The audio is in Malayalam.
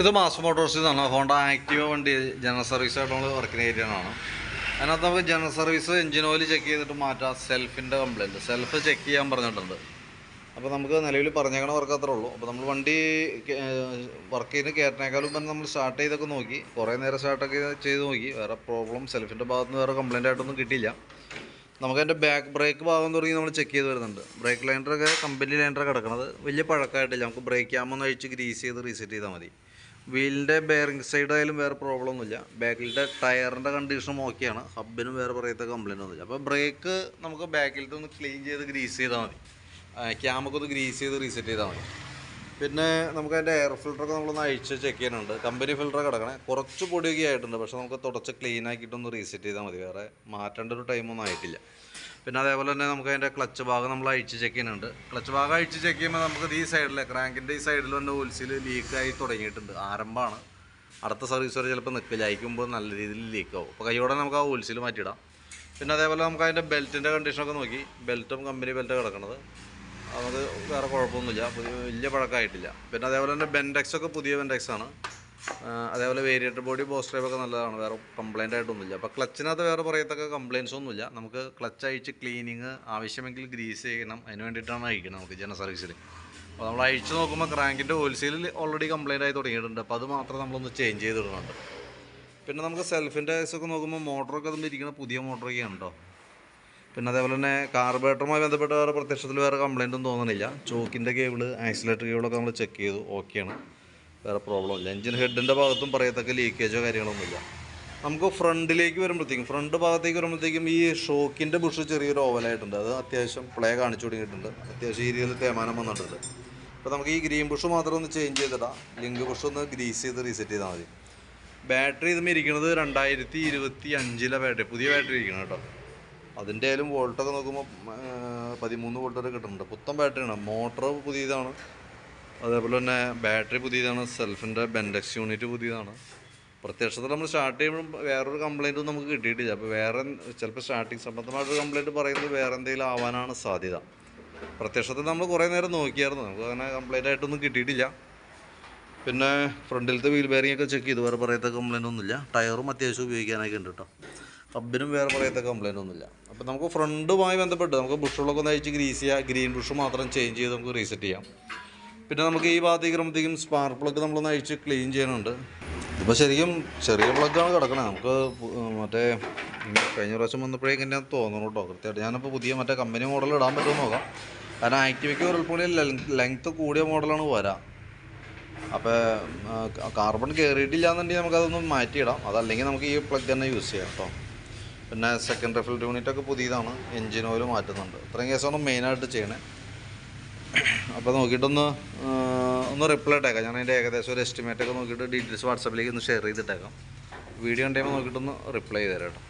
ഇത് മാസ് മോട്ടോഴ്സിൽ നിന്നാണ് ഹോണ്ട ആക്റ്റീവ വണ്ടി ജനറൽ സർവീസായിട്ട് നമ്മൾ വർക്കിന് ഏരിയയാണ് അതിനകത്ത് നമുക്ക് general service engine oil check ചെയ്തിട്ട് മാറ്റാം. സെൽഫിന്റെ കംപ്ലയിന്റ് സെൽഫ് ചെക്ക് ചെയ്യാൻ പറഞ്ഞിട്ടുണ്ട്. അപ്പോൾ നമുക്ക് നിലവിൽ പറഞ്ഞേക്കണ വർക്ക് അത്രേ ഉള്ളൂ. അപ്പോൾ നമ്മൾ വണ്ടി വർക്ക് ചെയ്ത് കയറ്റിനേക്കാളും പറഞ്ഞ് നമ്മൾ സ്റ്റാർട്ട് ചെയ്തൊക്കെ നോക്കി. കുറേ നേരം സ്റ്റാർട്ടൊക്കെ ചെയ്ത് നോക്കി. വേറെ പ്രോബ്ലം സെൽഫിന്റെ ഭാഗത്ത് നിന്ന് വേറെ കംപ്ലയിന്റ് ആയിട്ടൊന്നും കിട്ടിയില്ല. നമുക്ക് അതിന്റെ ബാക്ക് ബ്രേക്ക് ഭാഗം തുടങ്ങി നമ്മൾ ചെക്ക് ചെയ്ത് വരുന്നുണ്ട്. ബ്രേക്ക് ലൈൻഡറൊക്കെ കമ്പനി ലൈൻഡറൊക്കെ കിടക്കുന്നത് വലിയ പഴക്കമായിട്ടില്ല. നമുക്ക് ബ്രേക്ക് ക്യാമൊന്ന് അഴിച്ച് ഗ്രീസ് ചെയ്ത് റീസെറ്റ് ചെയ്താൽ മതി. വീലിന്റെ ബെയറിംഗ് സൈഡ് ആയാലും വേറെ പ്രോബ്ലം ഒന്നുമില്ല. ബാക്കിലത്തെ ടയറിന്റെ കണ്ടീഷനും ഓക്കെയാണ് ഹബിനും വേറെ പറയത്ത കംപ്ലൈന്റ് ഒന്നുമില്ല. അപ്പോൾ ബ്രേക്ക് നമുക്ക് ബാക്കിലത്തെ ഒന്ന് ക്ലീൻ ചെയ്ത് ഗ്രീസ് ചെയ്താൽ മതി. ക്യാമൊക്കെ ഒന്ന് ഗ്രീസ് ചെയ്ത് റീസെറ്റ് ചെയ്താൽ മതി. പിന്നെ നമുക്ക് അതിന്റെ എയർ ഫിൽറ്ററൊക്കെ നമ്മളൊന്ന് അഴിച്ച് ചെക്ക് ചെയ്യാനുണ്ട്. കമ്പനി ഫിൽറ്റർ കിടക്കണേ. കുറച്ച് പൊടിയൊക്കെ ആയിട്ടുണ്ട്. പക്ഷേ നമുക്ക് തുടച്ച് ക്ലീൻ ആക്കിയിട്ടൊന്ന് റീസെറ്റ് ചെയ്താൽ മതി. വേറെ മാറ്റേണ്ട ഒരു ടൈമൊന്നും ആയിട്ടില്ല. പിന്നെ അതേപോലെ തന്നെ നമുക്ക് അതിന്റെ ക്ലച്ച് ഭാഗം നമ്മൾ അഴിച്ച് ചെക്ക് ചെയ്യുന്നുണ്ട്. ക്ലച്ച് ഭാഗം അഴിച്ച് ചെക്ക് ചെയ്യുമ്പോൾ നമുക്ക് ഈ സൈഡിലെ ക്രാങ്കിന്റെ ഈ സൈഡിൽ വന്ന ഓൽസിൽ ലീക്കായി തുടങ്ങിയിട്ടുണ്ട്. ആരംഭമാണ്. അടുത്ത സർവീസ് വരെ ചിലപ്പോൾ നിൽക്കില്ല അയക്കുമ്പോൾ നല്ല രീതിയിൽ ലീക്കാവും അപ്പോൾ കൈയോടെ നമുക്ക് ആ ഓൽസിൽ മാറ്റിയിടാം. പിന്നെ അതേപോലെ നമുക്ക് അതിന്റെ ബെൽറ്റിന്റെ കണ്ടീഷനൊക്കെ നോക്കി. ബെൽറ്റും കമ്പനി ബെൽറ്റ് കിടക്കുന്നത് അത് വേറെ കുഴപ്പമൊന്നുമില്ല. പുതിയ വലിയ പഴക്കമായിട്ടില്ല. പിന്നെ അതേപോലെ തന്നെ ബെൻഡെക്സ് ഒക്കെ പുതിയ ബെൻഡെക്സ് ആണ്. അതേപോലെ വേരിയേറ്റർ ബോഡി ബോസ് ഡ്രൈവ് ഒക്കെ നല്ലതാണ്. വേറെ കംപ്ലൈന്റ് ആയിട്ടൊന്നുമില്ല. അപ്പോൾ ക്ലച്ചിനകത്ത് വേറെ പറയത്തക്ക കംപ്ലയിൻസ് ഒന്നുമില്ല. നമുക്ക് ക്ലച്ച് അഴിച്ച് ക്ലീനിങ് ആവശ്യമെങ്കിൽ ഗ്രീസ് ചെയ്യണം. അതിന് വേണ്ടിയിട്ടാണ് അഴിക്കുന്നത് നമുക്ക് ജന സർവീസിൽ അപ്പോൾ നമ്മൾ അഴിച്ച് നോക്കുമ്പോൾ ക്രാങ്കിന്റെ ഹോൾസെയിൽ ഓൾറെഡി കംപ്ലയിന്റ് ആയി തുടങ്ങിയിട്ടുണ്ട്. അപ്പോൾ അത് മാത്രം നമ്മളൊന്ന് ചേഞ്ച് ചെയ്തിടുന്നുണ്ട്. പിന്നെ നമുക്ക് സെൽഫിന്റെ ഒക്കെ നോക്കുമ്പോൾ മോട്ടറൊക്കെ അതും ഇരിക്കുന്ന പുതിയ മോട്ടറൊക്കെയാണ് കേട്ടോ പിന്നെ അതേപോലെ തന്നെ കാർബറേറ്ററുമായി ബന്ധപ്പെട്ട് വേറെ പ്രത്യക്ഷത്തിൽ വേറെ കംപ്ലൈന്റും തോന്നണില്ല. ചോക്കിന്റെ കേബിൾ ആക്സിലേറ്റർ കേബിളൊക്കെ നമ്മൾ ചെക്ക് ചെയ്തു. ഓക്കെയാണ് വേറെ പ്രോബ്ലം ഇല്ല. എഞ്ചിൻ ഹെഡിന്റെ ഭാഗത്തും പറയത്തക്ക ലീക്കേജോ കാര്യങ്ങളൊന്നുമില്ല. നമുക്ക് ഫ്രണ്ടിലേക്ക് വരുമ്പോഴത്തേക്കും ഫ്രണ്ട് ഭാഗത്തേക്ക് വരുമ്പോഴത്തേക്കും ഈ ഷോക്കിന്റെ ബുഷ് ചെറിയൊരു ഓവലായിട്ടുണ്ട് അത് അത്യാവശ്യം പ്ലേ കാണിച്ചു തുടങ്ങിയിട്ടുണ്ട്. അത്യാവശ്യം ഈ രീതിയിൽ തേമാനം വന്നിട്ടുണ്ട്. അപ്പോൾ നമുക്ക് ഈ ഗ്രീൻ ബുഷ് മാത്രം ഒന്ന് ചേഞ്ച് ചെയ്തിടാം. ലിങ്ക് ബുഷ് ഒന്ന് ഗ്രീസ് ചെയ്ത് റീസെറ്റ് ചെയ്താൽ മതി. ബാറ്ററി ഇതുമ്പോൾ ഇരിക്കുന്നത് രണ്ടായിരത്തി ഇരുപത്തി അഞ്ചിലെ ബാറ്ററി പുതിയ ബാറ്ററി ഇരിക്കണം കേട്ടോ അതിന്റെ ആയാലും വോൾട്ടൊക്കെ നോക്കുമ്പോൾ പതിമൂന്ന് വോൾട്ട് വരെ കിട്ടുന്നുണ്ട്. പുത്തൻ ബാറ്ററിയാണ് മോട്ടർ പുതിയതാണ്. അതേപോലെ തന്നെ ബാറ്ററി പുതിയതാണ് സെൽഫിന്റെ ബെൻഡെക്സ് യൂണിറ്റ് പുതിയതാണ്. പ്രത്യക്ഷത്തിൽ നമ്മൾ സ്റ്റാർട്ട് ചെയ്യുമ്പോൾ വേറൊരു കംപ്ലൈന്റും നമുക്ക് കിട്ടിയിട്ടില്ല. അപ്പോൾ വേറെ ചിലപ്പോൾ സ്റ്റാർട്ടിങ് സംബന്ധമായിട്ടൊരു കംപ്ലൈന്റ് പറയുന്നത് വേറെ എന്തെങ്കിലും ആവാനാണ് സാധ്യത. പ്രത്യക്ഷത്തിൽ നമ്മൾ കുറേ നേരം നോക്കിയായിരുന്നു. നമുക്ക് അങ്ങനെ കംപ്ലൈന്റ് ആയിട്ടൊന്നും കിട്ടിയിട്ടില്ല. പിന്നെ ഫ്രണ്ടിലത്തെ വീൽ ബെയറിംഗ് ഒക്കെ ചെക്ക് ചെയ്തു. വേറെ പറയത്ത കംപ്ലൈന്റ് ഒന്നുമില്ല. ടയറും അത്യാവശ്യം ഉപയോഗിക്കാനൊക്കെ ഉണ്ട് കേട്ടോ. ഹബിനും വേറെ പറയത്ത കംപ്ലൈന്റ് ഒന്നുമില്ല. അപ്പോൾ നമുക്ക് ഫ്രണ്ടുമായി ബന്ധപ്പെട്ട് നമുക്ക് ബുഷുകളൊക്കെ ഒന്ന് അഴിച്ച് ഗ്രീസ് ചെയ്യുക ഗ്രീൻ ബുഷ് മാത്രം ചേഞ്ച് ചെയ്ത് നമുക്ക് റീസെറ്റ് ചെയ്യാം. പിന്നെ നമുക്ക് ഈ ഭാഗത്തേക്ക് വരുമ്പോഴത്തേക്കും സ്പാർക്ക് പ്ലഗ് നമ്മളൊന്ന് അഴിച്ച് ക്ലീൻ ചെയ്യാനുണ്ട്. ഇപ്പോൾ ശരിക്കും ചെറിയ പ്ലഗാണ് കിടക്കണത് നമുക്ക് മറ്റേ കഴിഞ്ഞ പ്രാവശ്യം വന്നപ്പോഴേക്കും എന്നെ തോന്നുന്നു കേട്ടോ. കൃത്യമായിട്ട് ഞാനിപ്പോൾ പുതിയ മറ്റേ കമ്പനി മോഡൽ ഇടാൻ പറ്റുമെന്ന് നോക്കാം. കാരണം ആക്ടിവയ്ക്ക് ഉരുൾപ്പൊളി ലെങ്ത്ത് കൂടിയ മോഡലാണ് വരാം. അപ്പോൾ കാർബൺ കയറിയിട്ടില്ല എന്നുണ്ടെങ്കിൽ നമുക്കതൊന്ന് മാറ്റിയിടാം. അതല്ലെങ്കിൽ നമുക്ക് ഈ പ്ലഗ് തന്നെ യൂസ് ചെയ്യാം കേട്ടോ. പിന്നെ സെക്കൻഡ് റിഫിൽ യൂണിറ്റൊക്കെ പുതിയതാണ്. എൻജിൻ ഓയിൽ മാറ്റുന്നുണ്ട്. ഇത്രയും കേസാണ് മെയിനായിട്ട് ചെയ്യണേ. അപ്പോൾ നോക്കിയിട്ടൊന്ന് ഒന്ന് റിപ്ലൈ ഇട്ടേക്കാം. ഞാൻ അതിന്റെ ഏകദേശം ഒരു എസ്റ്റിമേറ്റൊക്കെ നോക്കിയിട്ട് ഡീറ്റെയിൽസ് വാട്സാപ്പിലേക്ക് ഒന്ന് ഷെയർ ചെയ്തിട്ടേക്കാം. വീഡിയോ ഉണ്ടെങ്കിൽ നോക്കിയിട്ടൊന്ന് റിപ്ലൈ ചെയ്ത് തരാം കേട്ടോ.